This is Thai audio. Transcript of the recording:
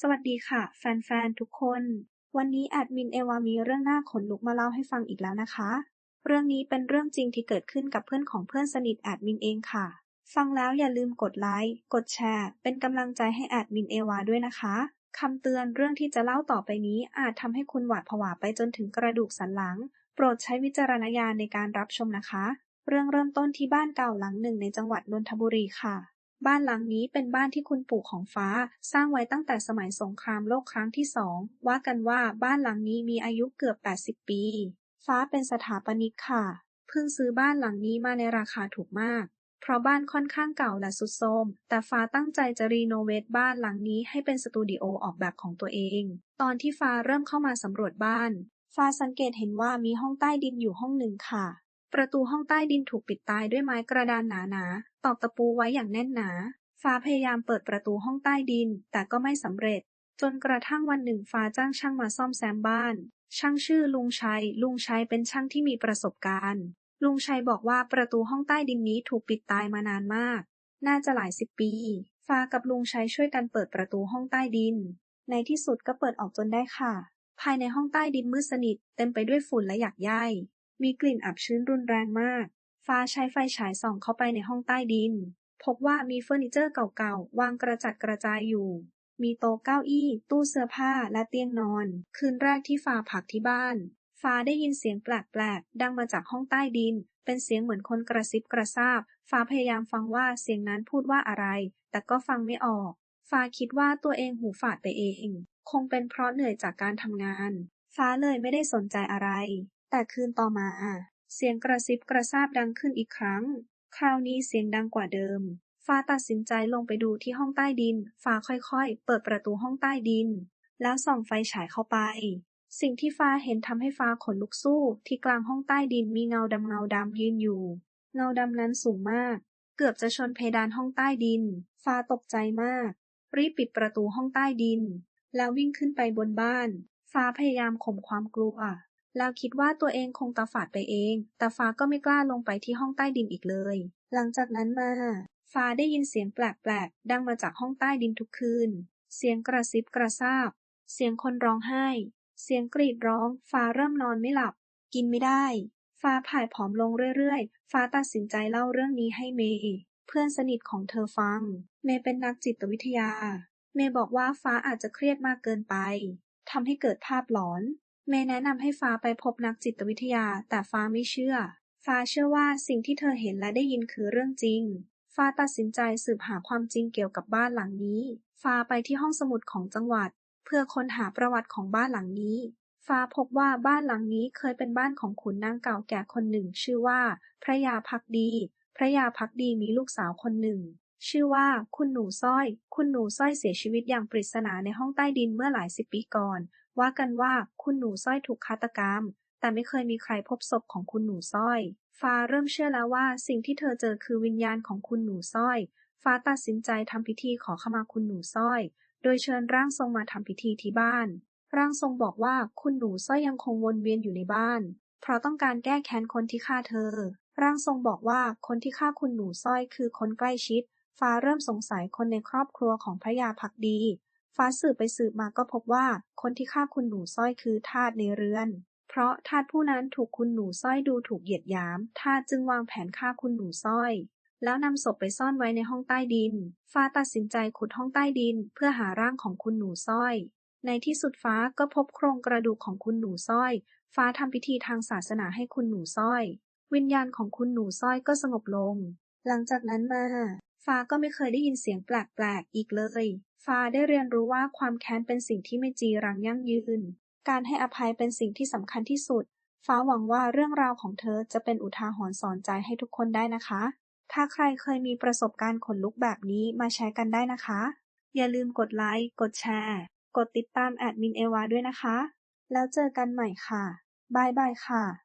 สวัสดีค่ะ แฟน ๆ ทุกคน วันนี้แอดมินเอวามีเรื่องน่าขนลุกมาเล่าให้ฟังอีกแล้วนะคะ เรื่องนี้เป็นเรื่องจริงที่เกิดขึ้นกับเพื่อนของเพื่อนสนิทแอดมินเองค่ะ ฟังแล้วอย่าลืมกดไลค์ กดแชร์ เป็นกำลังใจให้แอดมินเอวาด้วยนะคะคำเตือนเรื่องที่จะเล่าต่อไปนี้อาจทำให้คุณหวาดผวาไปจนถึงกระดูกสันหลัง โปรดใช้วิจารณญาณในการรับชมนะคะ เรื่องเริ่มต้นที่บ้านเก่าหลังหนึ่งในจังหวัดนนทบุรีค่ะ บ้านหลังนี้เป็นบ้านที่คุณปู่ของฟ้าสร้างไว้ตั้งแต่สมัยสงครามโลกครั้งที่สอง ว่ากันว่าบ้านหลังนี้มีอายุเกือบ 80 ปี ฟ้าเป็นสถาปนิกค่ะ เพิ่งซื้อบ้านหลังนี้มาในราคาถูกมาก เพราะบ้านค่อนข้างเก่าและสุดโทรม แต่ฟ้าตั้งใจจะรีโนเวทบ้านหลังนี้ให้เป็นสตูดิโอออกแบบของตัวเอง ตอนที่ฟ้าเริ่มเข้ามาสำรวจบ้าน ฟ้าสังเกตเห็นว่ามีห้องใต้ดินอยู่ห้องหนึ่งค่ะ ประตูห้องใต้ดินถูกปิดตายด้วยไม้กระดานหนาๆ ตอกตะปูไว้อย่างแน่นหนา ฟ้าพยายามเปิดประตูห้องใต้ดิน แต่ก็ไม่สำเร็จ จนกระทั่งวันหนึ่งฟ้าจ้างช่างมาซ่อมแซมบ้าน ช่างชื่อลุงชัย ลุงชัยเป็นช่างที่มีประสบการณ์ ลุงชัยบอกว่าประตูห้องใต้ดินนี้ถูกปิดตายมานานมาก น่าจะหลายสิบปี ฟ้ากับลุงชัยช่วยกันเปิดประตูห้องใต้ดิน ในที่สุดก็เปิดออกจนได้ค่ะ ภายในห้องใต้ดินมืดสนิท เต็มไปด้วยฝุ่นและหยากใย มีกลิ่นอับชื้นรุนแรงมาก ฟ้าใช้ไฟฉายส่องเข้าไปในห้องใต้ดิน พบว่ามีเฟอร์นิเจอร์เก่าๆ วางกระจัดกระจายอยู่ มีโต๊ะเก้าอี้ ตู้เสื้อผ้า และเตียงนอน คืนแรกที่ฟ้าพักที่บ้าน ฟ้าได้ยินเสียงแปลกๆ ดังมาจากห้องใต้ดิน เป็นเสียงเหมือนคนกระซิบกระซาบ ฟ้าพยายามฟังว่าเสียงนั้นพูดว่าอะไร แต่ก็ฟังไม่ออก ฟ้าคิดว่าตัวเองหูฝาดไปเอง คงเป็นเพราะเหนื่อยจากการทำงาน ฟ้าเลยไม่ได้สนใจอะไรแต่คืนต่อมาเสียงกระซิบกระซาบดังขึ้นอีกครั้ง คราวนี้เสียงดังกว่าเดิม ฟ้าตัดสินใจลงไปดูที่ห้องใต้ดิน ฟ้าค่อยๆ เปิดประตูห้องใต้ดิน แล้วส่องไฟฉายเข้าไป สิ่งที่ฟ้าเห็นทำให้ฟ้าขนลุกสู้ ที่กลางห้องใต้ดินมีเงาดำเงาดำยืนอยู่ เงาดำนั้นสูงมาก เกือบจะชนเพดานห้องใต้ดิน ฟ้าตกใจมาก รีบปิดประตูห้องใต้ดิน แล้ววิ่งขึ้นไปบนบ้าน ฟ้าพยายามข่มความกลัว แล้วคิดว่าตัวเองคงตาฝาดไปเอง แต่ฟ้าก็ไม่กล้าลงไปที่ห้องใต้ดินอีกเลย หลังจากนั้นมา ฟ้าได้ยินเสียงแปลกๆ ดังมาจากห้องใต้ดินทุกคืน เสียงกระซิบกระซาบ เสียงคนร้องไห้ เสียงกรีดร้อง ฟ้าเริ่มนอนไม่หลับ กินไม่ได้ ฟ้าผ่ายผอมลงเรื่อยๆ ฟ้าตัดสินใจเล่าเรื่องนี้ให้เมย์เพื่อนสนิทของเธอฟัง เมย์เป็นนักจิตวิทยา เมย์บอกว่าฟ้าอาจจะเครียดมากเกินไปทำให้เกิดภาพหลอน เมย์แนะนำให้ฟ้าไปพบนักจิตวิทยา แต่ฟ้าไม่เชื่อ ฟ้าเชื่อว่าสิ่งที่เธอเห็นและได้ยินคือเรื่องจริง ฟ้าตัดสินใจสืบหาความจริงเกี่ยวกับบ้านหลังนี้ ฟ้าไปที่ห้องสมุดของจังหวัด เพื่อค้นหาประวัติของบ้านหลังนี้ ฟ้าพบว่าบ้านหลังนี้เคยเป็นบ้านของขุนนางเก่าแก่คนหนึ่ง ชื่อว่า พระยาพักดี พระยาพักดีมีลูกสาวคนหนึ่ง ชื่อว่าคุณหนูสร้อย คุณหนูสร้อยเสียชีวิตอย่างปริศนาในห้องใต้ดินเมื่อหลายสิบปีก่อน ว่ากันว่าคุณหนูสร้อยถูกฆาตกรรม แต่ไม่เคยมีใครพบศพของคุณหนูสร้อย ฟ้าเริ่มเชื่อแล้วว่าสิ่งที่เธอเจอคือวิญญาณของคุณหนูสร้อย ฟ้าตัดสินใจทำพิธีขอขมาคุณหนูสร้อย โดยเชิญร่างทรงมาทำพิธีที่บ้าน ร่างทรงบอกว่าคุณหนูสร้อยยังคงวนเวียนอยู่ในบ้าน เพราะต้องการแก้แค้นคนที่ฆ่าเธอ ร่างทรงบอกว่าคนที่ฆ่าคุณหนูสร้อยคือคนใกล้ชิด ฟ้าเริ่มสงสัยคนในครอบครัวของพระยาพักดี ฟ้าสืบไปสืบมาก็พบว่า คนที่ฆ่าคุณหนูสร้อยคือทาสในเรือน เพราะทาสผู้นั้นถูกคุณหนูสร้อยดูถูกเหยียดหยาม ทาสจึงวางแผนฆ่าคุณหนูสร้อย แล้วนำศพไปซ่อนไว้ในห้องใต้ดิน ฟ้าตัดสินใจขุดห้องใต้ดิน เพื่อหาร่างของคุณหนูสร้อย ในที่สุดฟ้าก็พบโครงกระดูกของคุณหนูสร้อย ฟ้าทำพิธีทางศาสนาให้คุณหนูสร้อย วิญญาณของคุณหนูสร้อยก็สงบลง หลังจากนั้นมา ฟ้าก็ไม่เคยได้ยินเสียงแปลกๆ อีกเลย ฟ้าได้เรียนรู้ว่าความแค้นเป็นสิ่งที่ไม่จีรังยั่งยืน การให้อภัยเป็นสิ่งที่สำคัญที่สุด ฟ้าหวังว่าเรื่องราวของเธอจะเป็นอุทาหรณ์สอนใจให้ทุกคนได้นะคะ ถ้าใครเคยมีประสบการณ์ขนลุกแบบนี้มาแชร์กันได้นะคะ อย่าลืมกดไลค์ กดแชร์ กดติดตามแอดมินเอวาด้วยนะคะ แล้วเจอกันใหม่ค่ะ บายบายค่ะ